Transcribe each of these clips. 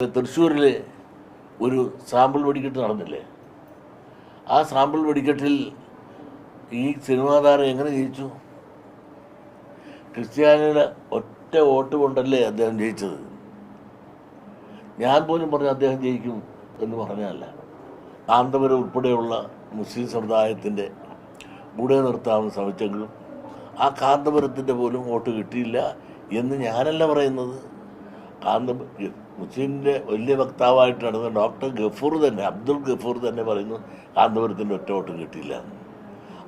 തൃശ്ശൂരിൽ ഒരു സാമ്പിൾ വെടിക്കെട്ട് നടന്നില്ലേ? ആ സാമ്പിൾ വെടിക്കെട്ടിൽ ഈ സിനിമാ താരം എങ്ങനെ ജയിച്ചു? ക്രിസ്ത്യാനിയുടെ ഒറ്റ വോട്ട് കൊണ്ടല്ലേ അദ്ദേഹം ജയിച്ചത്? ഞാൻ പോലും പറഞ്ഞു അദ്ദേഹം ജയിക്കും എന്ന് പറഞ്ഞല്ല കാന്തപുരം ഉൾപ്പെടെയുള്ള മുസ്ലിം സമുദായത്തിന്റെ കൂടെ നിർത്താമെന്ന് ശ്രമിച്ചെങ്കിലും ആ കാന്തപുരത്തിന്റെ പോലും വോട്ട് കിട്ടിയില്ല എന്ന് ഞാനല്ല പറയുന്നത്. കാന്ത മുസ്ലിമിന്റെ വലിയ വക്താവായിട്ട് നടന്ന ഡോക്ടർ ഗഫൂർ തന്നെ അബ്ദുൾ ഗഫൂർ തന്നെ പറയുന്നു കാന്തപുരത്തിന്റെ ഒറ്റ വോട്ട് കിട്ടിയില്ല.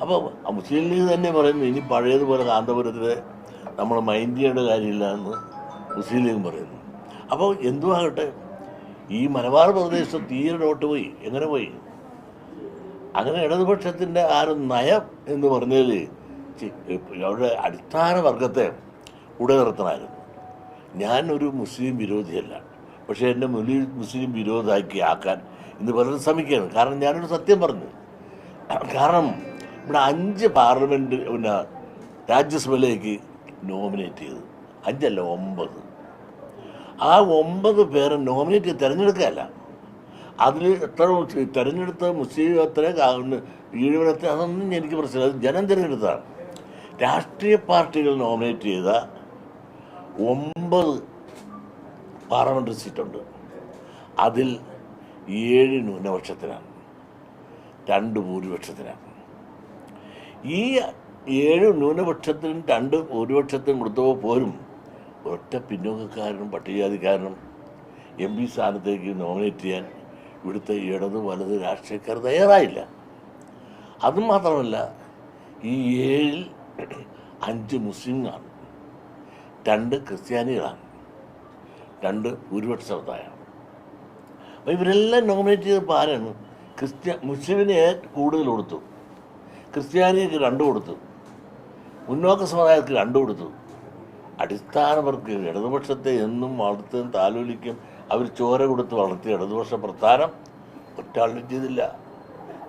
അപ്പോൾ മുസ്ലിം ലീഗ് തന്നെ പറയുന്നു ഇനി പഴയതുപോലെ കാന്തപുരത്തിൽ നമ്മൾ മൈൻഡ് ചെയ്യേണ്ട കാര്യമില്ല എന്ന് മുസ്ലിം ലീഗ് പറയുന്നു. അപ്പോൾ എന്തുവാകട്ടെ ഈ മലബാർ പ്രദേശത്ത് തീരെ ഡോട്ട് പോയി എങ്ങനെ പോയി? അങ്ങനെ ഇടതുപക്ഷത്തിന്റെ ആ ഒരു നയം എന്ന് പറഞ്ഞാൽ അവരുടെ അടിസ്ഥാന വർഗത്തെ ഉടനിർത്തണമായിരുന്നു നിർത്തണമായിരുന്നു ഞാനൊരു മുസ്ലിം വിരോധിയല്ല. പക്ഷേ എന്നെ മുലി മുസ്ലിം വിരോധാക്കി ആക്കാൻ ഇന്ന് പലരും ശ്രമിക്കുകയാണ്. കാരണം ഞാനൊരു സത്യം പറഞ്ഞു. കാരണം ഇവിടെ അഞ്ച് പാർലമെന്റ് പിന്നെ രാജ്യസഭയിലേക്ക് നോമിനേറ്റ് ചെയ്തു. അഞ്ചല്ല ഒമ്പത്. ആ ഒമ്പത് പേരെ നോമിനേറ്റ് ചെയ്ത് തിരഞ്ഞെടുക്കുകയല്ല. അതിൽ എത്ര തിരഞ്ഞെടുത്ത മുസ്ലിം എത്ര ഈഴവനത്തെ അതൊന്നും എനിക്ക് പ്രശ്നമില്ല. അത് ജനം തിരഞ്ഞെടുത്തതാണ്. രാഷ്ട്രീയ പാർട്ടികൾ നോമിനേറ്റ് ചെയ്ത ഒമ്പത് പാർലമെന്ററി സീറ്റുണ്ട്. അതിൽ ഏഴ് ന്യൂനപക്ഷത്തിനാണ്. രണ്ട് ഭൂരിപക്ഷത്തിനാണ്. ഈ ഏഴ് ന്യൂനപക്ഷത്തിനും രണ്ട് ഭൂരിപക്ഷത്തിനും കൊടുത്തപ്പോൾ പോലും ഒറ്റ പിന്നോക്കക്കാരനും പട്ടികജാതിക്കാരനും എം പി സ്ഥാനത്തേക്ക് നോമിനേറ്റ് ചെയ്യാൻ ഇവിടുത്തെ ഇടത് വലത് രാഷ്ട്രീയക്കാർ തയ്യാറായില്ല. അതുമാത്രമല്ല ഈ ഏഴിൽ അഞ്ച് മുസ്ലിങ്ങളാണ് രണ്ട് ക്രിസ്ത്യാനികളാണ്. രണ്ട് ഭൂരിപക്ഷ സമുദായമാണ്. അപ്പോൾ ഇവരെല്ലാം നോമിനേറ്റ് ചെയ്തപ്പോൾ ആരാണ്? ക്രിസ്ത്യ മുസ്ലിമിനെ കൂടുതൽ കൊടുത്തു. ക്രിസ്ത്യാനിക്ക് രണ്ട് കൊടുത്തു. മുന്നോക്ക സമുദായത്തിന് രണ്ട് കൊടുത്തു. അടിസ്ഥാനവർക്ക് ഇടതുപക്ഷത്തെ എന്നും വളർത്തും താലോലിക്കും അവർ ചോര കൊടുത്ത് വളർത്തിയ ഇടതുപക്ഷ പ്രസ്ഥാനം ഒറ്റാളും ചെയ്തില്ല.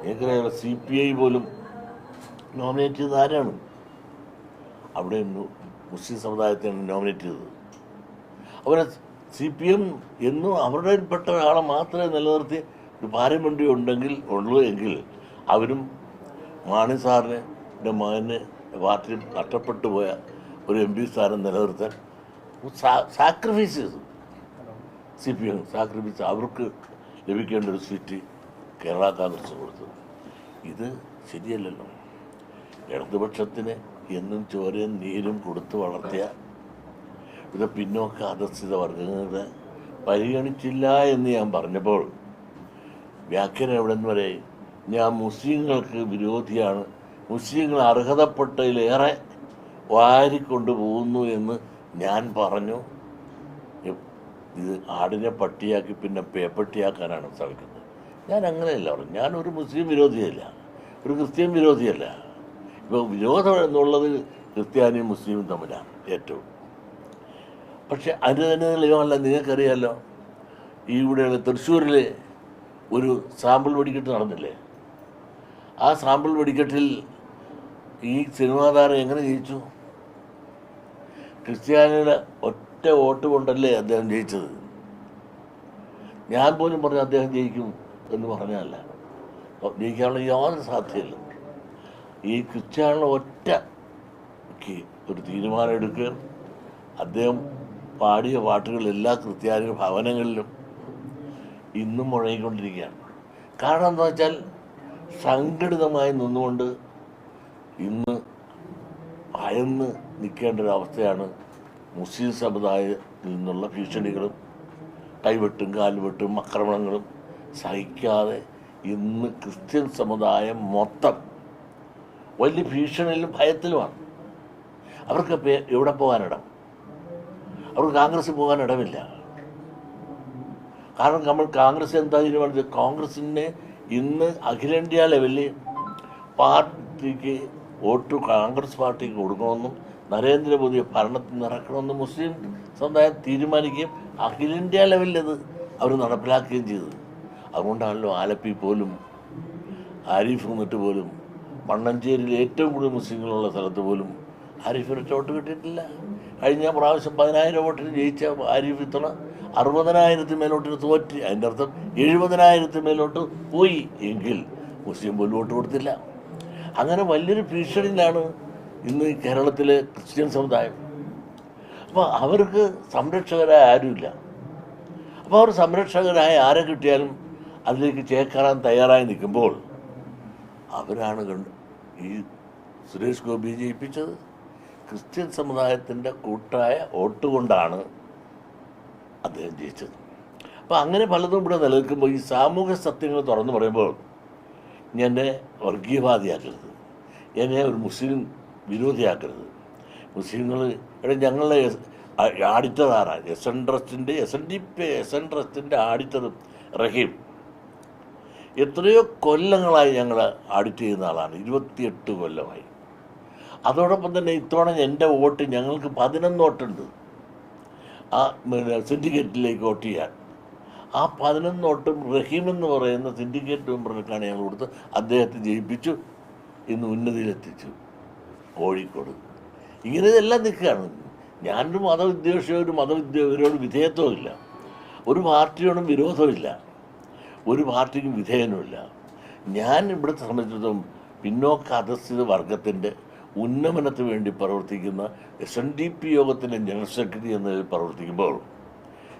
എനിക്കറിയാം സി പി ഐ പോലും നോമിനേറ്റ് ചെയ്തത് ആരാണ്? അവിടെ മുസ്ലിം സമുദായത്തെയാണ് നോമിനേറ്റ് ചെയ്തത്. അവരെ സി പി എം എന്നും അവരുടെ പെട്ട ഒരാളെ മാത്രമേ നിലനിർത്തി ഒരു പാരമ്പര്യം ഉണ്ടെങ്കിൽ ഉള്ളൂ എങ്കിൽ അവരും മാണി സാറിന്റെ മകന് പാർട്ടി നഷ്ടപ്പെട്ടു പോയ ഒരു എം പി സ്ഥാനം നിലനിർത്താൻ സാക്രിഫൈസ് ചെയ്തു സി പി എം സാക്രിഫൈസ് അവർക്ക് ലഭിക്കേണ്ട ഒരു സീറ്റ് കേരള കോൺഗ്രസ് കൊടുത്തു. ഇത് ശരിയല്ലല്ലോ. ഇടതുപക്ഷത്തിന് എന്നും ചോരയും നീരും കൊടുത്തു വളർത്തിയ ഇത് പിന്നോക്ക അധസ്ഥിത വർഗങ്ങളെ പരിഗണിച്ചില്ല എന്ന് ഞാൻ പറഞ്ഞപ്പോൾ വ്യാഖ്യാനം എവിടെ നിന്ന് വരെ? ഞാൻ മുസ്ലിങ്ങൾക്ക് വിരോധിയാണ്. മുസ്ലിങ്ങൾ അർഹതപ്പെട്ടതിലേറെ വാരിക്കൊണ്ടു പോകുന്നു എന്ന് ഞാൻ പറഞ്ഞു. ഇത് ആടിനെ പട്ടിയാക്കി പിന്നെ പേപ്പട്ടിയാക്കാനാണ് ശ്രമിക്കുന്നത് ഞാൻ അങ്ങനെയല്ല പറഞ്ഞു ഒരു മുസ്ലിം വിരോധിയല്ല. ഒരു ക്രിസ്ത്യൻ വിരോധിയല്ല. ഇപ്പോൾ വിരോധം എന്നുള്ളത് ക്രിസ്ത്യാനിയും മുസ്ലിമും തമ്മിലാണ് ഏറ്റവും. പക്ഷെ അതിന് തന്നെ നിയമമല്ല നിങ്ങൾക്കറിയാമല്ലോ ഇവിടെയുള്ള തൃശ്ശൂരിൽ ഒരു സാമ്പിൾ വെടിക്കെട്ട് നടന്നില്ലേ? ആ സാമ്പിൾ വെടിക്കെട്ടിൽ ഈ സിനിമാ താരം എങ്ങനെ ജയിച്ചു? ക്രിസ്ത്യാനിയുടെ ഒറ്റ വോട്ട് കൊണ്ടല്ലേ അദ്ദേഹം ജയിച്ചത്? ഞാൻ പോലും പറഞ്ഞു അദ്ദേഹം ജയിക്കും എന്ന് പറഞ്ഞതല്ല. അപ്പോൾ ജയിക്കാനുള്ള യാതൊരു സാധ്യതയില്ല. ഈ ക്രിസ്ത്യാനിയുടെ ഒറ്റ ഒരു തീരുമാനം എടുക്കുക അദ്ദേഹം പാടിയ പാട്ടുകൾ എല്ലാ ക്രിസ്ത്യാനി ഭവനങ്ങളിലും ഇന്നും മുഴങ്ങിക്കൊണ്ടിരിക്കുകയാണ്. കാരണം എന്താ വെച്ചാൽ സംഘടിതമായി നിന്നുകൊണ്ട് ഇന്ന് ഭയന്ന് നിൽക്കേണ്ട ഒരു അവസ്ഥയാണ് മുസ്ലിം സമുദായത്തിൽ നിന്നുള്ള ഭീഷണികളും കൈവെട്ടും കാൽവെട്ടും ആക്രമണങ്ങളും സഹിക്കാതെ ഇന്ന് ക്രിസ്ത്യൻ സമുദായം മൊത്തം വലിയ ഭീഷണിയിലും ഭയത്തിലുമാണ്. അവർക്ക് എവിടെ പോകാനിടം? അവർക്ക് കോൺഗ്രസ് പോകാൻ ഇടമില്ല കാരണം നമ്മൾ കോൺഗ്രസ് എന്താ തീരുമാനിച്ചത്? കോൺഗ്രസിനെ ഇന്ന് അഖിലേന്ത്യാ ലെവലിൽ പാർട്ടിക്ക് വോട്ട് കോൺഗ്രസ് പാർട്ടിക്ക് കൊടുക്കണമെന്നും നരേന്ദ്രമോദി ഭരണത്തിൽ നിറക്കണമെന്നും മുസ്ലിം സമുദായം തീരുമാനിക്കുകയും അഖിലേന്ത്യാ ലെവലിൽ അത് അവർ നടപ്പിലാക്കുകയും ചെയ്തത്. അതുകൊണ്ടാണല്ലോ ആലപ്പി പോലും ആരിഫ് എന്നിട്ട് പോലും മണ്ണഞ്ചേരിയിൽ ഏറ്റവും കൂടുതൽ മുസ്ലിങ്ങളുള്ള സ്ഥലത്ത് പോലും ആരിഫിന് ചോട്ട് കിട്ടിയിട്ടില്ല. കഴിഞ്ഞ പ്രാവശ്യം പതിനായിരം വോട്ടിന് ജയിച്ച ആരിഫ് ഇത്തള അറുപതിനായിരത്തിന് മേലോട്ടിന് തോറ്റി. അതിന്റെ അർത്ഥം എഴുപതിനായിരത്തിന് മേലോട്ട് പോയി എങ്കിൽ മുസ്ലിം പോലും വോട്ട് കൊടുത്തില്ല. അങ്ങനെ വലിയൊരു ഭീഷണിയിലാണ് ഇന്ന് കേരളത്തിലെ ക്രിസ്ത്യൻ സമുദായം. അപ്പോൾ അവർക്ക് സംരക്ഷകരായ ആരുമില്ല. അപ്പോൾ അവർ സംരക്ഷകരായ ആരെ കിട്ടിയാലും അതിലേക്ക് ചേക്കേറാൻ തയ്യാറായി നിൽക്കുമ്പോൾ അവരാണ് കണ്ട് ഈ സുരേഷ് ഗോപി ജയിപ്പിച്ചത്. ക്രിസ്ത്യൻ സമുദായത്തിന്റെ കൂട്ടായ വോട്ട് കൊണ്ടാണ് അദ്ദേഹം ജയിച്ചത്. അപ്പോൾ അങ്ങനെ പലതും ഇവിടെ നിലനിൽക്കുമ്പോൾ ഈ സാമൂഹ്യ സത്യങ്ങൾ തുറന്നു പറയുമ്പോൾ എന്നെ വർഗീയവാദിയാക്കരുത്. എന്നെ ഒരു മുസ്ലിം വിരോധിയാക്കരുത്. മുസ്ലിങ്ങൾ ഇവിടെ ഞങ്ങളുടെ ആഡിറ്ററാണ് എസ് എൻ ട്രസ്റ്റിന്റെ S N D P S N ട്രസ്റ്റിന്റെ ആഡിറ്ററും റഹീം. എത്രയോ കൊല്ലങ്ങളായി ഞങ്ങൾ ആഡിറ്റ് ചെയ്യുന്ന ആളാണ്. ഇരുപത്തിയെട്ട് കൊല്ലമായി. അതോടൊപ്പം തന്നെ ഇത്തവണ എന്റെ വോട്ട് ഞങ്ങൾക്ക് പതിനൊന്ന് വോട്ടുണ്ട്. ആ സിൻഡിക്കേറ്റിലേക്ക് വോട്ട് ചെയ്യാൻ. ആ പതിനൊന്ന് വോട്ടും റഹീം എന്ന് പറയുന്ന സിൻഡിക്കേറ്റ് മെമ്പർക്കാണ് ഞങ്ങൾ കൊടുത്ത് അദ്ദേഹത്തെ ജയിപ്പിച്ചു ഇന്ന് ഉന്നതിയിലെത്തിച്ചു കോഴിക്കോട്. ഇങ്ങനെ ഇതെല്ലാം നിൽക്കുകയാണ്. ഞാനൊരു മതവിദ്വേഷിയോ ഒരു മതവിദ്യവരോട് വിധേയത്വമില്ല ഒരു പാർട്ടിയോടും വിരോധമില്ല ഒരു പാർട്ടിക്കും വിധേയനുമില്ല ഞാൻ ഇവിടുത്തെ സംബന്ധിച്ചിടത്തോളം പിന്നോക്ക അധസ്ഥിത വർഗത്തിന്റെ ഉന്നമനത്തിന് വേണ്ടി പ്രവർത്തിക്കുന്ന എസ് എൻ ഡി പി യോഗത്തിന്റെ ജനറൽ സെക്രട്ടറി എന്നതിൽ പ്രവർത്തിക്കുമ്പോൾ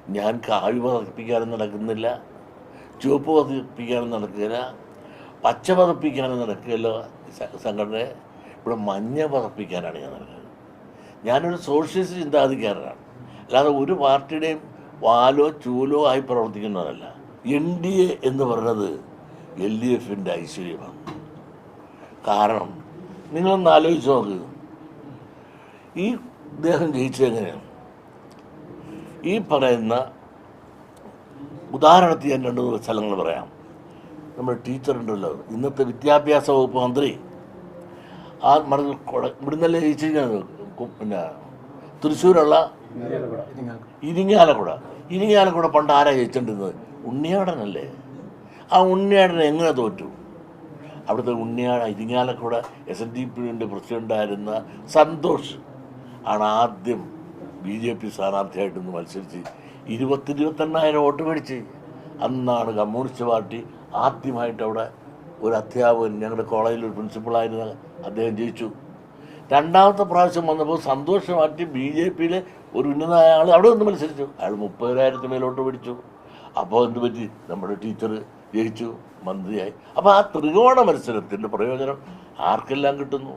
ഞാൻ കാവി പതപ്പിക്കാനും നടക്കുന്നില്ല ചുവപ്പ് പതിപ്പിക്കാനും നടക്കില്ല പച്ച പതപ്പിക്കാനും നടക്കില്ല സംഘടനയെ ഇവിടെ മഞ്ഞ പതപ്പിക്കാനാണ് ഞാൻ നടക്കുന്നത്. ഞാനൊരു സോഷ്യലിസ്റ്റ് ചിന്താധികാരനാണ്. അല്ലാതെ ഒരു പാർട്ടിയുടെയും വാലോ ചൂലോ ആയി പ്രവർത്തിക്കുന്നതല്ല എൻ ഡി എ എന്ന് പറയുന്നത് എൽ ഡി എഫിന്റെ ഐശ്വര്യമാണ്. കാരണം നിങ്ങളൊന്ന് ആലോചിച്ച് നോക്ക്. ഈ ഇദ്ദേഹം ജയിച്ചത് എങ്ങനെയാണ് ഈ പറയുന്ന ഉദാഹരണത്തിൽ ഞാൻ രണ്ട് മൂന്ന് സ്ഥലങ്ങൾ പറയാം. നമ്മുടെ ടീച്ചർ ഉണ്ടല്ലോ. ഇന്നത്തെ വിദ്യാഭ്യാസ വകുപ്പ് മന്ത്രി. ആ കൊട- ഇവിടുന്നല്ലേ ജയിച്ചിരിക്കുന്നത് കു- പിന്നെ തൃശ്ശൂരുള്ള ഇരിങ്ങാലക്കുട. ഇരിങ്ങാലക്കുട പണ്ട് ആരാ ജയിച്ചിട്ടുണ്ടെന്ന് ഉണ്ണിയാടനല്ലേ? ആ ഉണ്ണിയാടനെ എങ്ങനെ തോറ്റു? അവിടുത്തെ Unniyada Irinjalakuda S N D പിയുടെ പ്രസിഡന്റായിരുന്ന സന്തോഷ് ആണ് ആദ്യം ബി ജെ പി സ്ഥാനാർത്ഥിയായിട്ട് ഇന്ന് മത്സരിച്ച് ഇരുപത്തി ഇരുപത്തെണ്ണായിരം വോട്ട് മേടിച്ച്. അന്നാണ് കമ്മ്യൂണിസ്റ്റ് പാർട്ടി ആദ്യമായിട്ട് അവിടെ ഒരു അധ്യാപകൻ ഞങ്ങളുടെ കോളേജിൽ ഒരു പ്രിൻസിപ്പളായിരുന്ന അദ്ദേഹം ജയിച്ചു. രണ്ടാമത്തെ പ്രാവശ്യം വന്നപ്പോൾ സന്തോഷ് മാറ്റി ബി ജെ പിയിലെ ഒരു ഉന്നതമായ ആൾ അവിടെ നിന്ന് മത്സരിച്ചു. അയാൾ മുപ്പതിനായിരത്തിന് മേലോട്ട് പിടിച്ചു അപ്പോൾ എന്ത് പറ്റി? നമ്മുടെ ടീച്ചർ ജയിച്ചു. മന്ത്രിയായി. അപ്പോൾ ആ ത്രികോണ മത്സരത്തിന്റെ പ്രയോജനം ആർക്കെല്ലാം കിട്ടുന്നു?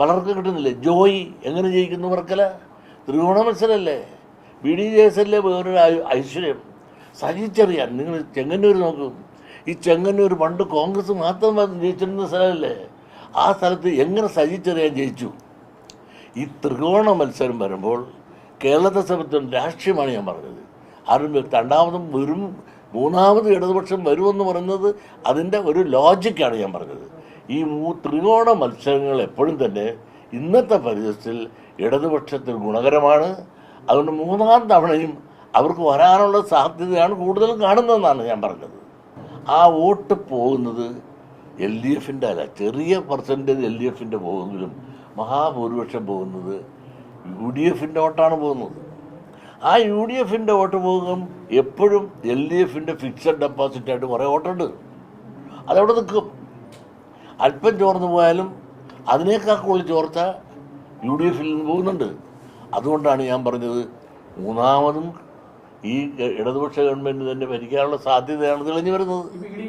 പലർക്കും കിട്ടുന്നില്ല? ജോയി എങ്ങനെ ജയിക്കുന്നു വർക്കല? ത്രികോണ മത്സരമല്ലേ ബി ഡി ജെ എസ് അല്ലേ വേറൊരു ഐശ്വര്യം? സഹിച്ചറിയാൻ. നിങ്ങൾ ചെങ്ങന്നൂർ നോക്കും. ഈ ചെങ്ങന്നൂർ പണ്ട് കോൺഗ്രസ് മാത്രം ജയിച്ചിരുന്ന സ്ഥലമല്ലേ? ആ സ്ഥലത്ത് എങ്ങനെ സഹിച്ചറിയാൻ ജയിച്ചു? ഈ ത്രികോണ മത്സരം വരുമ്പോൾ കേരളത്തെ സംബന്ധിച്ചും രാഷ്ട്രീയമാണ് ഞാൻ പറഞ്ഞത്. ആരും രണ്ടാമതും വെറും മൂന്നാമത് ഇടതുപക്ഷം വരുമെന്ന് പറയുന്നത് അതിന്റെ ഒരു ലോജിക്കാണ് ഞാൻ പറഞ്ഞത്. ഈ മൂ ത്രികോണ മത്സരങ്ങൾ എപ്പോഴും തന്നെ ഇന്നത്തെ പരിസരത്തിൽ ഇടതുപക്ഷത്തിന് ഗുണകരമാണ്. അതുകൊണ്ട് മൂന്നാം തവണയും അവർക്ക് വരാനുള്ള സാധ്യതയാണ് കൂടുതലും കാണുന്നതെന്നാണ് ഞാൻ പറഞ്ഞത്. ആ വോട്ട് പോകുന്നത് എൽ ഡി എഫിന്റെ അല്ല ചെറിയ പെർസെന്റേജ് എൽ ഡി എഫിന്റെ പോകുന്നതിലും മഹാഭൂരിപക്ഷം പോകുന്നത് യു ഡി എഫിന്റെ വോട്ടാണ് പോകുന്നത്. ആ യു ഡി എഫിന്റെ വോട്ട് പോകും. എപ്പോഴും എൽ ഡി എഫിന്റെ ഫിക്സഡ് ഡെപ്പോസിറ്റായിട്ട് കുറേ വോട്ടുണ്ട്. അതവിടെ നിൽക്കും. അല്പം ചോർന്നു പോയാലും അതിനേക്കാൾ കൂടുതൽ ചോർച്ച യു ഡി എഫിൽ നിന്ന് പോകുന്നുണ്ട്. അതുകൊണ്ടാണ് ഞാൻ പറഞ്ഞത് മൂന്നാമതും ഈ ഇടതുപക്ഷ ഗവൺമെന്റ് തന്നെ ഭരിക്കാനുള്ള സാധ്യതയാണ് തെളിഞ്ഞു വരുന്നത്.